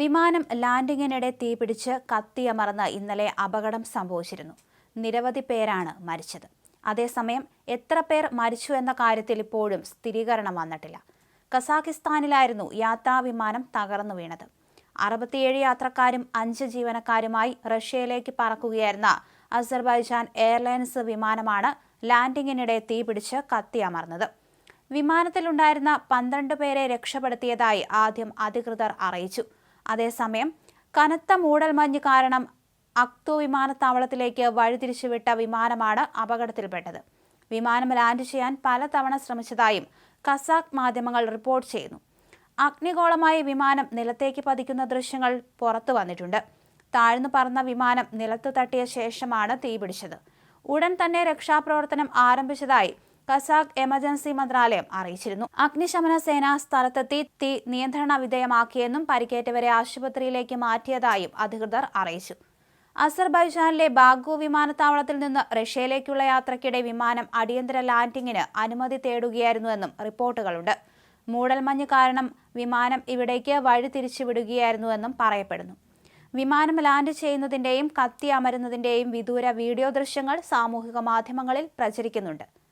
വിമാനം ലാൻഡിങ്ങിനിടെ തീപിടിച്ച് കത്തിയമർന്ന് ഇന്നലെ അപകടം സംഭവിച്ചിരുന്നു. നിരവധി പേരാണ് മരിച്ചത്. അതേസമയം എത്ര പേർ മരിച്ചു എന്ന കാര്യത്തിൽ ഇപ്പോഴും സ്ഥിരീകരണം വന്നിട്ടില്ല. കസാഖിസ്ഥാനിലായിരുന്നു യാത്രാവിമാനം തകർന്നു വീണത്. അറുപത്തിയേഴ് യാത്രക്കാരും അഞ്ച് ജീവനക്കാരുമായി റഷ്യയിലേക്ക് പറക്കുകയായിരുന്ന അസർബൈജാൻ എയർലൈൻസ് വിമാനമാണ് ലാൻഡിങ്ങിനിടെ തീപിടിച്ച് കത്തിയമർന്നത്. വിമാനത്തിലുണ്ടായിരുന്ന പന്ത്രണ്ട് പേരെ രക്ഷപ്പെടുത്തിയതായി ആദ്യം അധികൃതർ അറിയിച്ചു. അതേസമയം കനത്ത മൂടൽമഞ്ഞ് കാരണം അക്തു വിമാനത്താവളത്തിലേക്ക് വഴിതിരിച്ചുവിട്ട വിമാനമാണ് അപകടത്തിൽപ്പെട്ടത്. വിമാനം ലാൻഡ് ചെയ്യാൻ പലതവണ ശ്രമിച്ചതായും കസാഖ് മാധ്യമങ്ങൾ റിപ്പോർട്ട് ചെയ്യുന്നു. അഗ്നിഗോളമായി വിമാനം നിലത്തേക്ക് പതിക്കുന്ന ദൃശ്യങ്ങൾ പുറത്തു വന്നിട്ടുണ്ട്. താഴ്ന്നു പറന്ന വിമാനം നിലത്ത് തട്ടിയ ശേഷമാണ് തീപിടിച്ചത്. ഉടൻ തന്നെ രക്ഷാപ്രവർത്തനം ആരംഭിച്ചതായി കസാഖ് എമർജൻസി മന്ത്രാലയം അറിയിച്ചിരുന്നു. അഗ്നിശമന സേന സ്ഥലത്തെത്തി തീ നിയന്ത്രണ വിധേയമാക്കിയെന്നും പരിക്കേറ്റവരെ ആശുപത്രിയിലേക്ക് മാറ്റിയതായും അധികൃതർ അറിയിച്ചു. അസർബൈജാനിലെ ബാഗു വിമാനത്താവളത്തിൽ നിന്ന് റഷ്യയിലേക്കുള്ള യാത്രയ്ക്കിടെ വിമാനം അടിയന്തര ലാൻഡിങ്ങിന് അനുമതി തേടുകയായിരുന്നുവെന്നും റിപ്പോർട്ടുകളുണ്ട്. മൂടൽമഞ്ഞ് കാരണം വിമാനം ഇവിടേക്ക് വഴി തിരിച്ചുവിടുകയായിരുന്നുവെന്നും പറയപ്പെടുന്നു. വിമാനം ലാൻഡ് ചെയ്യുന്നതിന്റെയും കത്തി അമരുന്നതിന്റെയും വിദൂര വീഡിയോ ദൃശ്യങ്ങൾ സാമൂഹിക മാധ്യമങ്ങളിൽ പ്രചരിക്കുന്നുണ്ട്.